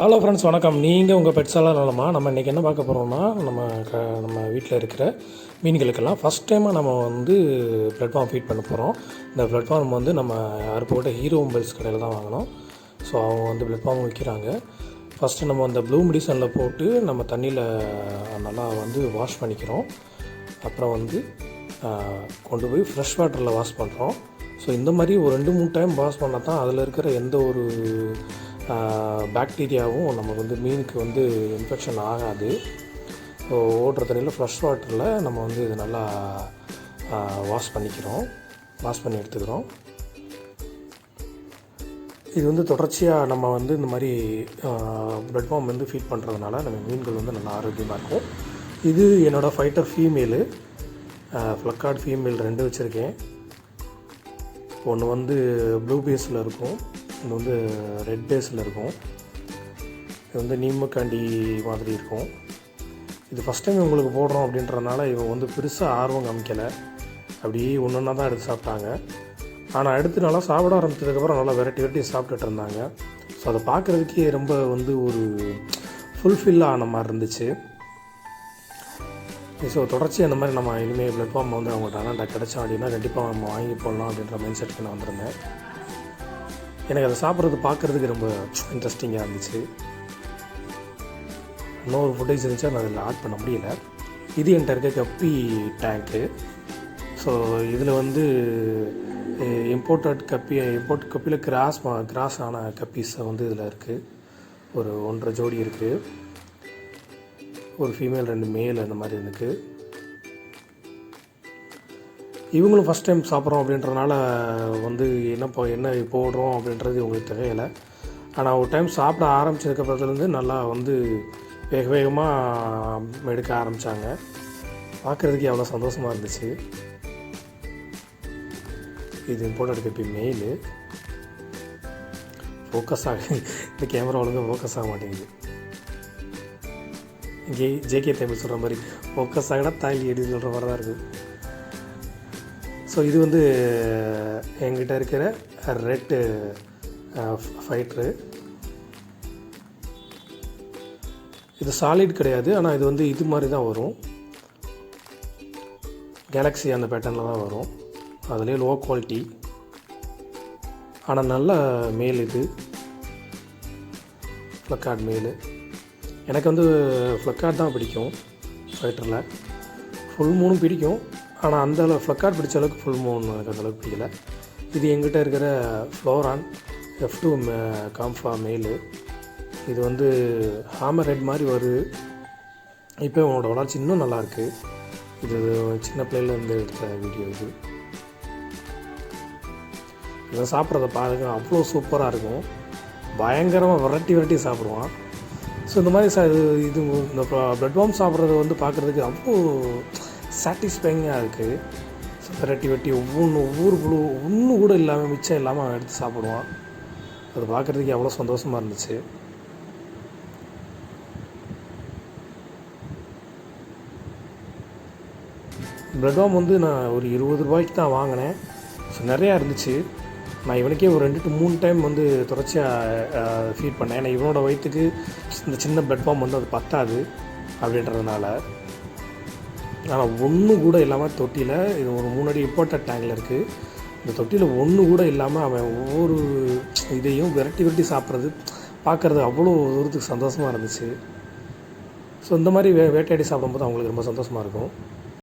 Hello friends வணக்கம். நீங்கள் உங்கள் பெட்ஸெல்லாம் நலமா நம்ம இன்றைக்கி என்ன பார்க்க போகிறோம்னா நம்ம க நம்ம வீட்டில் இருக்கிற மீன்களுக்கெல்லாம் ஃபஸ்ட் டைமாக நம்ம வந்து பிளாட்ஃபார்ம் ஃபீட் பண்ண போகிறோம் இந்த பிளாட்ஃபார்ம் வந்து நம்ம யார் போட்ட ஹீரோ மொபைல்ஸ் கடையில் தான் வாங்கினோம். ஸோ அவங்க வந்து பிளாட்ஃபார்ம் விற்கிறாங்க ஃபஸ்ட்டு நம்ம அந்த ப்ளூ மெடிசனில் போட்டு நம்ம தண்ணியில் நல்லா வந்து வாஷ் பண்ணிக்கிறோம். அப்புறம் வந்து கொண்டு போய் ஃப்ரெஷ் வாட்டரில் வாஷ் பண்ணுறோம் ஸோ இந்த மாதிரி ஒரு ரெண்டு மூணு டைம் வாஷ் பண்ணால் தான் அதில் இருக்கிற எந்த ஒரு பாக்டீரியாவும் நமக்கு வந்து மீனுக்கு வந்து இன்ஃபெக்ஷன் ஆகாது. ஸோ ஓடுற தண்ணியில் ஃப்ரெஷ் வாட்டரில் நம்ம வந்து இது நல்லா வாஷ் பண்ணிக்கிறோம். வாஷ் பண்ணி எடுத்துக்கிறோம். இது வந்து தொடர்ச்சியாக நம்ம வந்து இந்த மாதிரி பிளட் ஃபார்ம் வந்து ஃபீட் பண்ணுறதுனால நம்ம மீன்கள் வந்து நல்லா ஆரோக்கியமாக இருக்கும். இது என்னோடய ஃபைட்டர் ஃபீமேலு ஃப்ளக்கார்ட் ஃபீமேல் ரெண்டு வச்சுருக்கேன். ஒன்று வந்து ப்ளூ பேஸில் இருக்கும். இது வந்து ரெட் பேஸில் இருக்கும். இது வந்து நீமக்காண்டி மாதிரி இருக்கும். இது ஃபஸ்ட் டைம் இவங்களுக்கு போடுறோம் அப்படின்றதுனால இவங்க வந்து பெருசாக ஆர்வம் காமிக்கலை. அப்படியே ஒன்று ஒன்றா தான் எடுத்து சாப்பிட்டாங்க. ஆனால் அடுத்து நல்லா சாப்பிட ஆரம்பித்ததுக்கப்புறம் நல்லா வெரைட்டி வெரைட்டி சாப்பிட்டுட்டு இருந்தாங்க. ஸோ அதை பார்க்குறதுக்கே ரொம்ப வந்து ஒரு ஃபுல்ஃபில் ஆன மாதிரி இருந்துச்சு. ஸோ தொடர்ச்சி அந்த மாதிரி நம்ம இனிமேல் பிளாட்ஃபார்ம் வந்து அவங்கள்ட்ட ஆனால் கிடச்சோம் அப்படின்னா கண்டிப்பாக நம்ம வாங்கி போடலாம் அப்படின்ற மைண்ட் செட்டுக்கு நான் வந்திருந்தேன். எனக்கு அதை சாப்பிட்றது பார்க்குறதுக்கு ரொம்ப இன்ட்ரெஸ்டிங்காக இருந்துச்சு. இன்னொரு ஃபுட்டேஜ் இருந்துச்சு நான் அதில் ஆட் பண்ண முடியல. இது என்கிட்ட இருக்க கப்பி டேங்க்கு ஸோ இதில் வந்து இம்போர்ட்டட் கப்பி இம்போர்ட் கப்பியில் கிராஸ் கிராஸ் ஆன கப்பீஸ் வந்து இதில் இருக்குது ஒரு ஒன்றரை ஜோடி இருக்குது ஒரு ஃபீமேல் ரெண்டு மேல் அந்த மாதிரி இருக்குது இவங்களும் ஃபஸ்ட் டைம் சாப்பிட்றோம் அப்படின்றனால வந்து என்ன போ என்ன போடுறோம் அப்படின்றது இவங்களுக்கு தெரியலை. ஆனால் ஒரு டைம் சாப்பிட ஆரம்பிச்சதுக்கப்புறத்துலேருந்து நல்லா வந்து வேக வேகமாக எடுக்க ஆரம்பித்தாங்க பார்க்குறதுக்கு எவ்வளோ சந்தோஷமாக இருந்துச்சு. இது இம்பார்ட்டன்ட் இப்போ மெயிலு ஃபோக்கஸ் ஆக இந்த கேமரா ஒழுங்காக ஃபோக்கஸ் ஆக மாட்டேங்குது. இங்கே ஜேகே தமிழ் சொல்கிற மாதிரி ஃபோக்கஸ் ஆகினா தாலி அடி சொல்கிற மாதிரி தான் இருக்குது ஸோ இது வந்து என்கிட்ட இருக்கிற ரெட்டு ஃபைட்ரு இது சாலிட் கிடையாது ஆனால் இது வந்து இது மாதிரி தான் வரும். கேலக்ஸி அந்த பேட்டர்னில் தான் வரும். அதுலேயே லோ குவாலிட்டி ஆனால் நல்ல மேல் இது. ஃப்ளக்கார்ட் மேல். எனக்கு வந்து ஃப்ளக்கார்ட் தான் பிடிக்கும் ஃபைட்டரில் ஃபுல் மூணும் பிடிக்கும். ஆனால் அந்த அளவு ஃப்ளக்கார்ட் பிடிச்ச அளவுக்கு ஃபுல் மூணு எனக்கு அந்த அளவுக்கு பிடிக்கல. இது எங்கிட்ட இருக்கிற ஃப்ளோரான் எஃப் டூ காம்ஃபா மெயிலு இது வந்து ஹாமர் ரெட் மாதிரி வருது. இப்போ உனோட வளர்ச்சி இன்னும் நல்லாயிருக்கு இது சின்ன பிள்ளையிலேருந்து எடுத்த வீடியோ இது. இதை சாப்பிட்றத பாருங்க அவ்வளோ சூப்பராக இருக்கும். பயங்கரமாக விரட்டி வெரைட்டி சாப்பிடுவான். ஸோ இந்த மாதிரி சா இது இது இந்த ப்ளட் வார்ம் சாப்பிட்றது வந்து பார்க்குறதுக்கு அவ்வளோ சாட்டிஸ்ஃபைங்காக இருக்குது ஸோ விரட்டி வெட்டி ஒவ்வொன்று ஒவ்வொரு புழு ஒன்று கூட இல்லாமல் மிச்சம் இல்லாமல் அவன் எடுத்து சாப்பிடுவான். அது பார்க்குறதுக்கு அவ்வளோ சந்தோஷமாக இருந்துச்சு. ப்ரெட் வந்து நான் ஒரு இருபது ரூபாய்க்கு தான் வாங்கினேன். ஸோ நிறையா இருந்துச்சு. நான் இவனுக்கே ஒரு ரெண்டு டு மூணு டைம் வந்து தொடர்ச்சியாக ஃபீட் பண்ணேன். ஏன்னா இவனோட வயிற்றுக்கு இந்த சின்ன பிளட் ஃபார்ம் வந்து அது பத்தாது அப்படின்றதுனால. ஆனால் ஒன்று கூட இல்லாமல் தொட்டியில் இது ஒரு மூணு அடி இம்போர்ட்டட் டேங்கில் இருக்குது இந்த தொட்டியில் ஒன்று கூட இல்லாமல் அவன் ஒவ்வொரு இதையும் விரட்டி விரட்டி சாப்பிட்றது பார்க்குறது அவ்வளோ தூரத்துக்கு சந்தோஷமாக இருந்துச்சு. ஸோ இந்த மாதிரி வே வேட்டையாடி சாப்பிடும்போது அவங்களுக்கு ரொம்ப சந்தோஷமாக இருக்கும்.